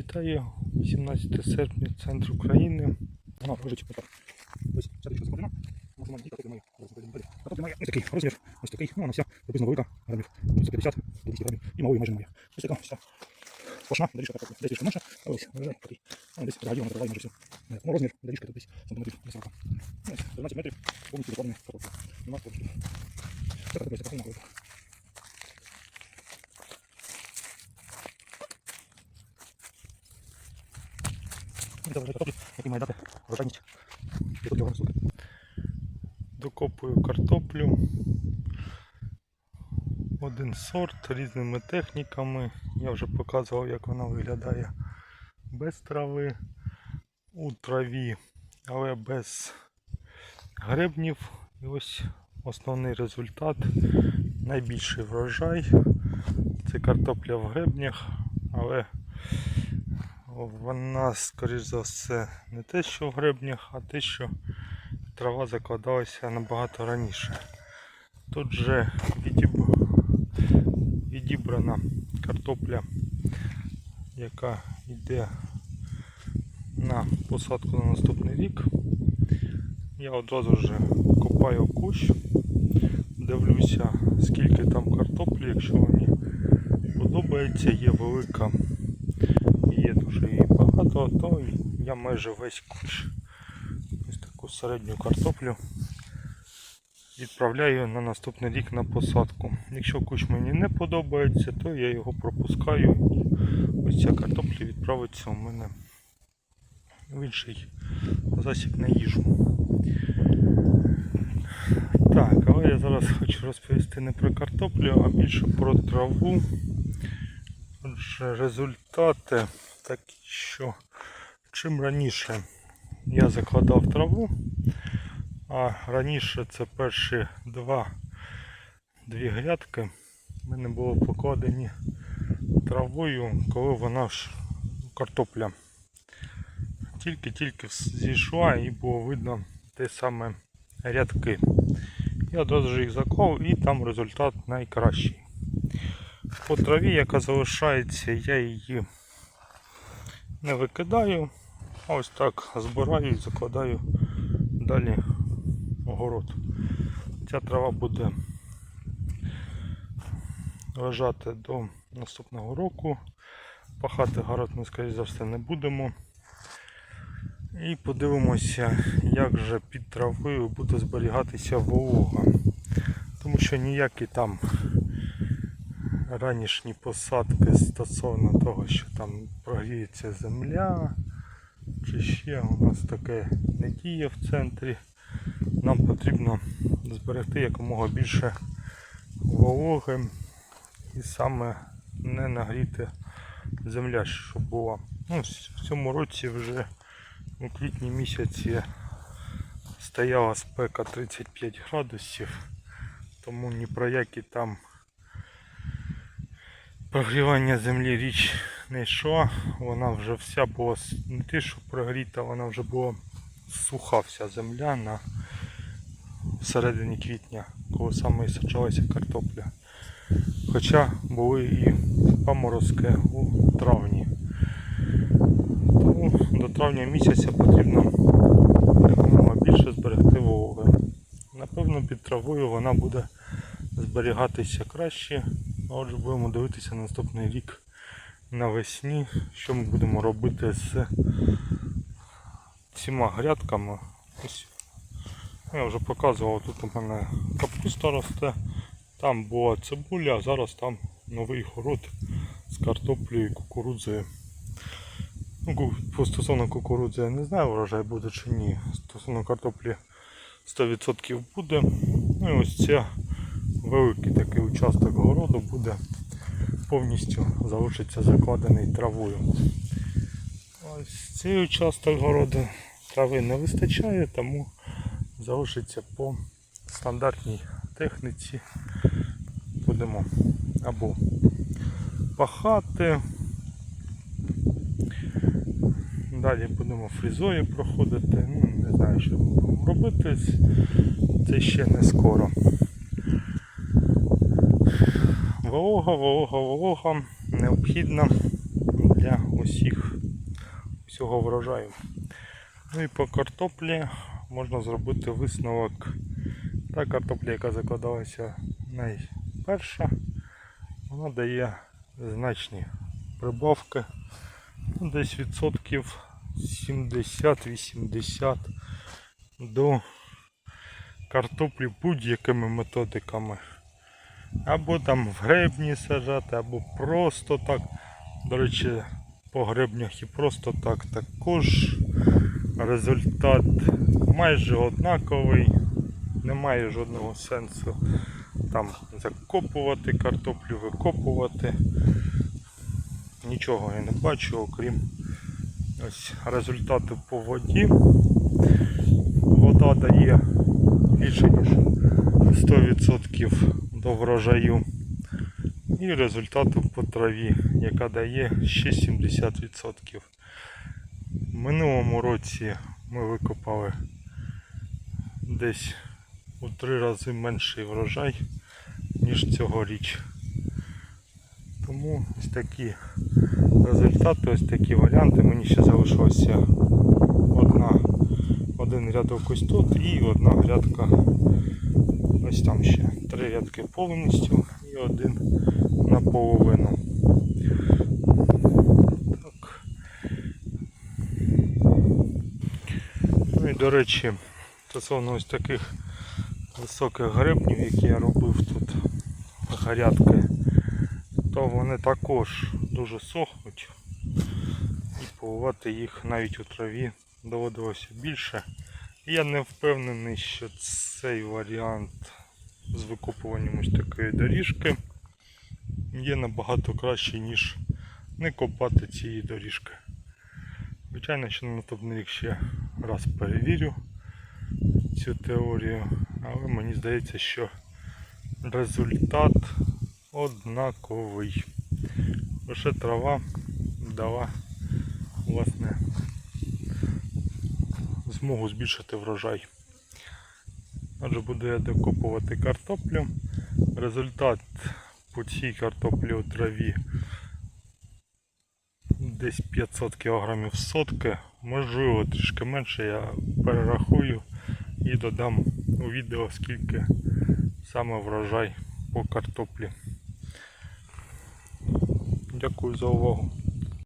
Вітаю, 18 серпня, центр України. Ось Картопля має ось такий розмір, ось такий. Ну, вона вся приблизно велика, грамів 150, 200 грамів. І малої майже немає. Ось така вся сплошна, доріжка картопля. Десь трішки менша, а ось лежить такий. Ну, десь взагалі вона триває майже все. Ну, розмір доріжки тут десь сантиметрів 10 Ну, ось 13 метрів, повністю закладений картопля. Нема повністю. Це картопля, це картопля. І вже картоплі, який має дати врожайність 500 кг сутки. Докопую картоплю. Один сорт різними техніками. Я вже показував, як вона виглядає без трави, у траві, але без гребнів. І ось основний результат. Найбільший врожай. Це картопля в гребнях, але вона, скоріш за все, не те, що в гребнях, а те, що трава закладалася набагато раніше. Тут же відіб... відібрана картопля, яка йде на посадку на наступний рік. Я одразу вже копаю кущ, дивлюся, скільки там картоплі, якщо мені подобається, є велика є дуже її багато, то я майже весь кущ. Ось таку середню картоплю відправляю на наступний рік на посадку. Якщо кущ мені не подобається, то я його пропускаю і ось ця картопля відправиться у мене в інший засіб на їжу. Так, але я зараз хочу розповісти не про картоплю, а більше про траву. Отже, результати такі, що чим раніше я закладав траву, а раніше це перші два дві грядки в мене було покладені травою, коли вона ж картопля тільки-тільки зійшла і було видно те саме рядки. Я одразу їх заклав і там результат найкращий. По траві, яка залишається, я її не викидаю, а ось так збираю і закладаю далі огород. Ця трава буде лежати до наступного року. Пахати город ми, скоріше за все, не будемо. І подивимося, як же під травою буде зберігатися волога. Тому що ніякі там ранішні посадки стосовно того, що там прогріється земля, чи ще у нас таке не діє в центрі. Нам потрібно зберегти якомога більше вологи і саме не нагріти земля, щоб була. Ну, в цьому році вже у квітні місяці стояла спека 35 градусів, тому ні про які там прогрівання землі річ не йшла, вона вже вся була не те, що прогріта, вона вже була суха вся земля на всередині квітня, коли саме і саджалася картопля. Хоча були і паморозки у травні. Тому до травня місяця потрібно якомога більше зберегти вологи. Напевно, під травою вона буде зберігатися краще. А Отже, будемо дивитися наступний рік навесні, що ми будемо робити з цими грядками. Ось я вже показував, тут у мене капуста росте, там була цибуля, а зараз там новий город з картоплею і кукурудзою. Ну, стосовно кукурудзи я не знаю, врожай буде чи ні. Стосовно картоплі 100% буде. Ну і ось це великий такий участок городу буде повністю залишиться закладений травою. Ось цей участок городу трави не вистачає, тому залишиться по стандартній техніці. Будемо або пахати. Далі будемо фрізою проходити. Ну, не знаю, що будемо робити. Це ще не скоро. Волога, волога, волога необхідна для усіх, усього врожаю. Ну і по картоплі можна зробити висновок. Та картопля, яка закладалася найперша, вона дає значні прибавки. Ну, Десь відсотків 70-80 до картоплі будь-якими методиками. Або там в гребні сажати, або просто так. До речі, по гребнях і просто так також результат майже однаковий. Немає жодного сенсу там закопувати картоплю, викопувати. Нічого я не бачу, окрім ось результату по воді. Вода дає більше ніж 100% до врожаю. І результату по траві, яка дає ще 70%. В минулому році ми викопали десь у три рази менший врожай, ніж цьогоріч. Тому ось такі результати, ось такі варіанти. Мені ще залишилося одна, один рядок ось тут і одна грядка ось там ще. Три рядки повністю і один наполовину. Так. Ну і до речі, стосовно ось таких високих гребнів, які я робив тут грядки, то вони також дуже сохнуть і поливати їх навіть у траві доводилося більше. Я не впевнений, що цей варіант з викопуванням ось такої доріжки є набагато кращий, ніж не копати цієї доріжки. Звичайно, що на наступний рік ще раз перевірю цю теорію, але мені здається, що результат однаковий. Лише трава дала власне змогу збільшити врожай. Адже буду я докопувати картоплю. Результат по цій картоплі у траві десь 500 кг сотки, можливо трішки менше, я перерахую і додам у відео скільки саме врожай по картоплі. Дякую за увагу.